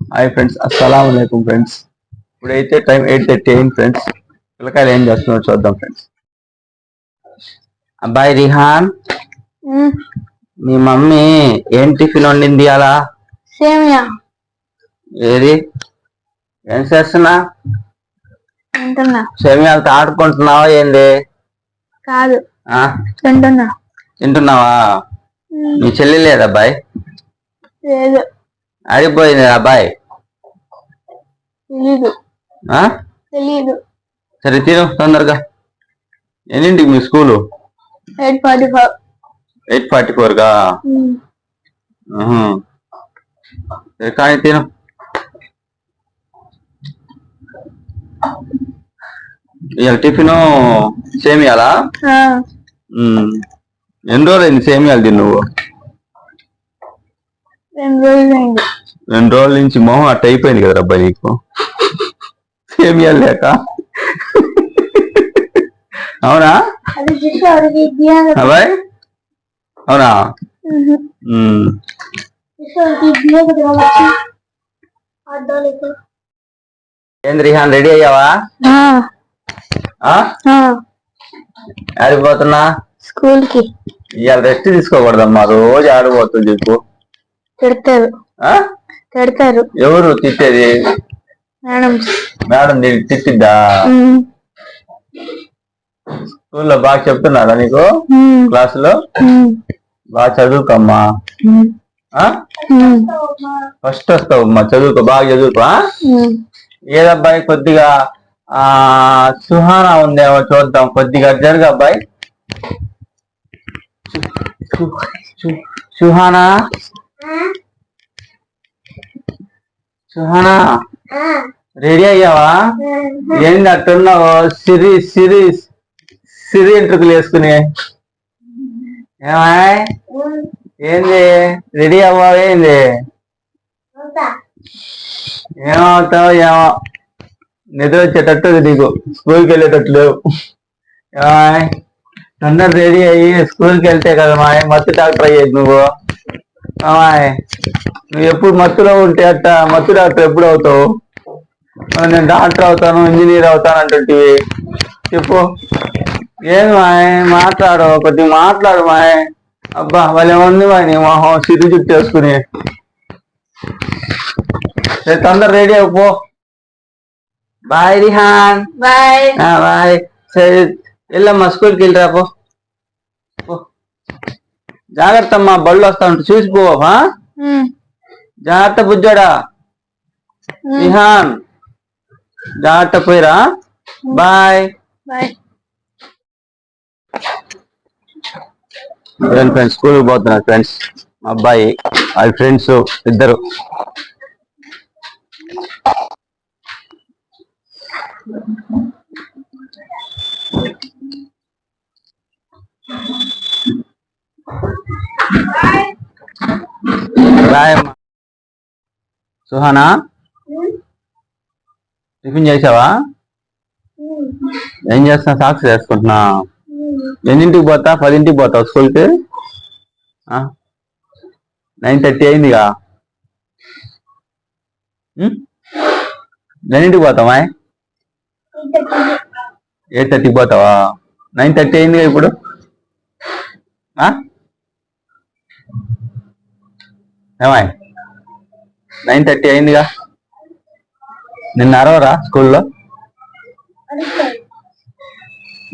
Hi friends అస్సలం అయికం friends ఇప్పుడైతే టైం ఎయిట్ థర్టీ అయింది ఫ్రెండ్స్ పిల్లకాయలు ఏం చేస్తున్నారో చూద్దాం ఫ్రెండ్స్ అబ్బాయి రిహాన్ మీ మమ్మీ ఏం టిఫిన్ వండింది అలా సేమియా. ఏది? ఏం చేస్తున్నా? తింటున్నా సేమియాలతో ఆడుకుంటున్నావా ఏంది? కాదు. ఆ? తింటున్నా. తింటున్నావా? మీ చెల్లి లేదా అబ్బాయి? లేదు. ఆడిపోయింది అబ్బాయి తెలీదు. సరే తిను తొందరగా. ఎన్నింటికి మీ school? Eight forty five eight forty సరే కానీ తిను. ఇవాళ టిఫిన్ సేమియాలా. ఎన్ని రోజులు అయింది సేమియాలు తిని నువ్వు రెండు రోజులు అయింది రెండు రోజుల నుంచి మొహం అట్ట అయిపోయింది కదా అబ్బాయి నీకు? సేమియాలు లేక? అవునా? అబ్బాయి? అవునా? ఉమ్. జస్ట్ అడిగి ఇద్దియాను కాబట్టి అడ్డాలు ఇక్కడ ఏంది రిహాన్ రెడీ అయ్యావా? ఆడిపోతున్నా స్కూల్కి ఇవాళ రెస్ట్ తీసుకోకూడదమ్మా రోజు ఆడిపోతుంది చెప్పు. తిడతారు ఆ? తిడతారు. ఎవరు తిట్టేది? మేడం. మేడం నీకు తిట్టిద్దా స్కూల్లో బాగా చెప్తున్నారా నీకు? క్లాసులో? బాగా చదువుకోమ్మా? ఫస్ట్ వస్తావు అమ్మా చదువుకో బాగా చదువుకో ఆ? ఏదబ్బాయి కొద్దిగా ఆ సుహానా ఉందేమో చూద్దాం కొద్దిగా జరుగు అబ్బాయి. సుహానా? సుహానా రెడీ అయ్యావా? ఏంది అట్టున్నావు సిరి సిరి సిరి ఎంట్రుకలు వేసుకుని. ఏమాయ్? ఏంది? రెడీ అవ్వావు ఏంది? ఏమవుతావు ఏమో. నిద్ర వచ్చేటట్టు నీకు. స్కూల్కి వెళ్ళేటట్టు లేవు. ఏమాయ్? తొందర రెడీ అయ్యి స్కూల్కి వెళ్తే కదా మాయ్. మత్తు డాక్టర్ అయ్యేది నువ్వు. అమ్మాయి నువ్వు ఎప్పుడు మత్తులో ఉంటే అట్ట మత్తు డాక్టర్ ఎప్పుడు అవుతావు? నేను డాక్టర్ అవుతాను ఇంజనీర్ అవుతాను అంటుంటివి. చెప్పు. ఏం మాయ్ మాట్లాడు కొద్దిగా మాట్లాడు మాయ్. అబ్బా వాళ్ళే ఉంది మాయ్ నీ మొహం సిరి జుట్టు వేసుకుని తొందర రెడీ అయిపో బాయ్ రిహాన్. బాయ్. బాయ్. సరే వెళ్ళమ్మా స్కూల్కి వెళ్ళిరా పో. పో. జాగ్రత్త అమ్మా బళ్ళు వస్తా ఉంటే చూసిపోవా? జాగ్రత్త బుజ్జోడా. రిహాన్ జాగ్రత్త పోయిరా. బాయ్. ఫ్రెండ్స్ స్కూల్కి పోతున్నారు ఫ్రెండ్స్ మా అబ్బాయి వాళ్ళ ఫ్రెండ్స్ ఇద్దరు. రాయమ్మా. సుహానా? టిఫిన్ చేసావా? ఏం చేస్తున్నా? సాక్స్ వేసుకుంటున్నా. ఎన్నింటికి పోతా? పదింటికి పోతావు స్కూల్కి? నైన్ థర్టీ అయిందిగా. ఎన్నింటికి పోతావా? ఎయిట్ థర్టీకి పోతావా? నైన్ థర్టీ అయిందిగా ఇప్పుడు ఆ? ఏమాయ్ నైన్ థర్టీ అయిందిగా. నిన్న అరవరా స్కూల్లో?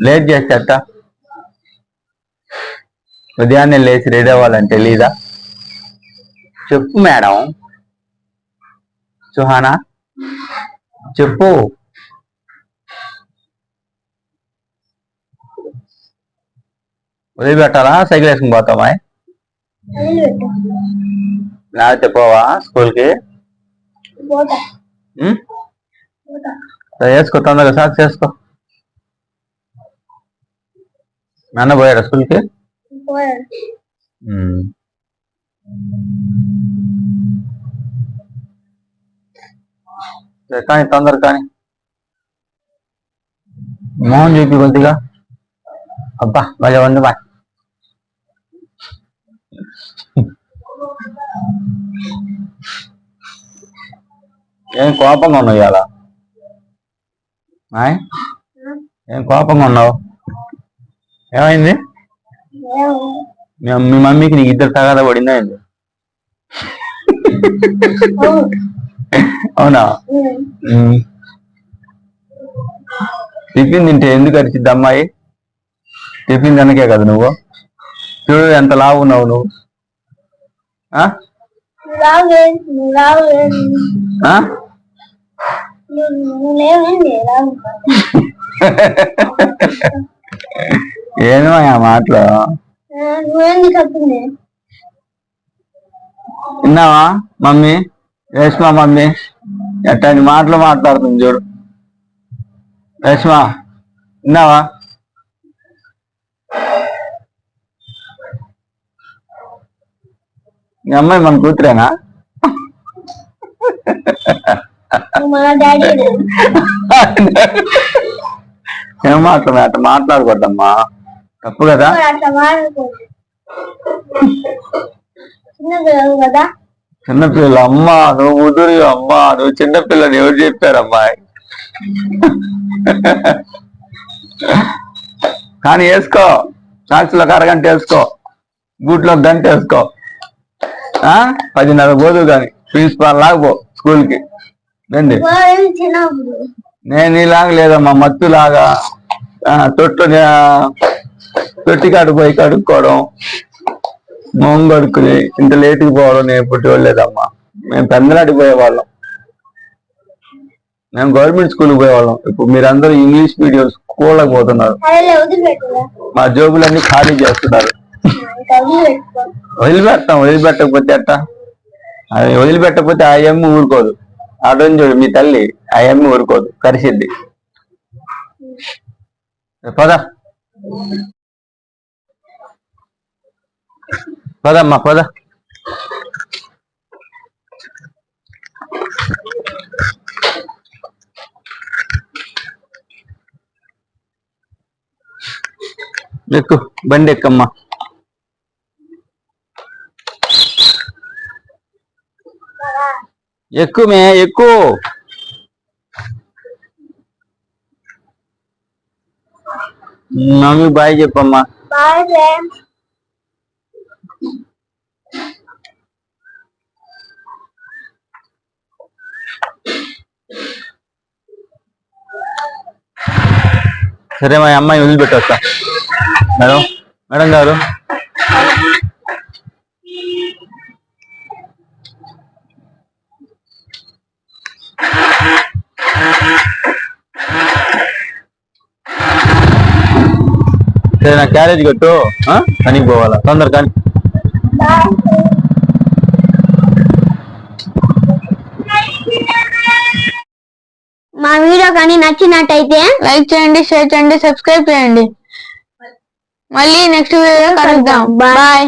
లేట్ చేస్తే అట్ట ఉదయాన్నే లేచి రెడీ అవ్వాలని తెలీదా? చెప్పు మేడం. సుహానా? చెప్పు. వదిలిపెట్టాలా? సైకిల్ వేసుకుని పోతామా? లేకపోతే పోవా స్కూల్కి? సరే, వేసుకో తొందరగా సాక్స్ వేసుకో. నాన్న పోయాడా స్కూల్కి. సరే, కానీ తొందర కానీ. మోహన్ చూపి కొద్దిగా. అబ్బా భలే ఉంది బా ఏం కోపంగా ఉన్నావు ఇవాళ? ఏం కోపంగా ఉన్నావు? ఏమైంది? మీ మమ్మీకి నీకు ఇద్దరు తగాదా పడిందా ఏంది? అవునా. టిఫిన్ తింటే ఎందుకు అరిచిద్ది అమ్మాయి? టిఫిన్ తినకే కదా నువ్వు? చూడు ఎంత లావు ఉన్నావు నువ్వు. ఆ? ఏమో ఆ మాటలు. విన్నావా మమ్మీ? రేష్మా మమ్మీ? ఎట్లాంటి మాటలు మాట్లాడుతుంది చూడు. రేష్మా విన్నావా మీ అమ్మాయి మన కూతురేనా? ఏం మాట్లాడు అట్లా మాట్లాడకూడదమ్మా. తప్పు కదా? చిన్నపిల్ల అమ్మా నువ్వు ముదురు అమ్మా నువ్వు చిన్నపిల్లని ఎవరు చెప్పారమ్మాయి కానీ వేసుకో. సాక్షిలో అరగంట వేసుకో. గూట్లో గంట వేసుకో. ఆ? పదిన్నర పోదు కానీ. ప్రిన్సిపాల్ లాగా పో స్కూల్కి. రండి నేను ఇలాగ లేదమ్మా మత్తులాగా లాగా తొట్టు తొట్టి కాడు పోయి కడుక్కోవడం మొహం కడుక్కుని ఇంత లేటుకి పోవడం నేను పుట్టివ్వలేదమ్మా మేము పెందలాడికి పోయేవాళ్ళం. మేము గవర్నమెంట్ స్కూల్కి పోయేవాళ్ళం. ఇప్పుడు మీరందరూ ఇంగ్లీష్ మీడియం స్కూళ్ళకి పోతున్నారు. మా జోబులన్నీ ఖాళీ చేస్తున్నారు. వదిలిపెడతాం వదిలిపెట్టకపోతే అట్ట అది వదిలిపెట్టకపోతే ఆ ఏమి ఊరుకోదు. అడని చూడు మీ తల్లి ఆ ఊరుకోదు కరిసిద్ది. పద. పదమ్మా పద. ఎక్కు బండి ఎక్కమ్మా. ఎక్కువ మే ఎక్కువ. మమ్మీ బాయ్ చెప్పమ్మా. సరే మా అమ్మాయి వదిలిపెట్టొస్తా. మేడం మేడం గారు సరే నా క్యారేజ్ కట్టు? పనికి పోవాలా? తొందర కానీ మా వీడియో కానీ నచ్చినట్టయితే లైక్ చేయండి షేర్ చేయండి సబ్స్క్రైబ్ చేయండి. మళ్ళీ నెక్స్ట్ వీడియో కలుద్దాం. బాయ్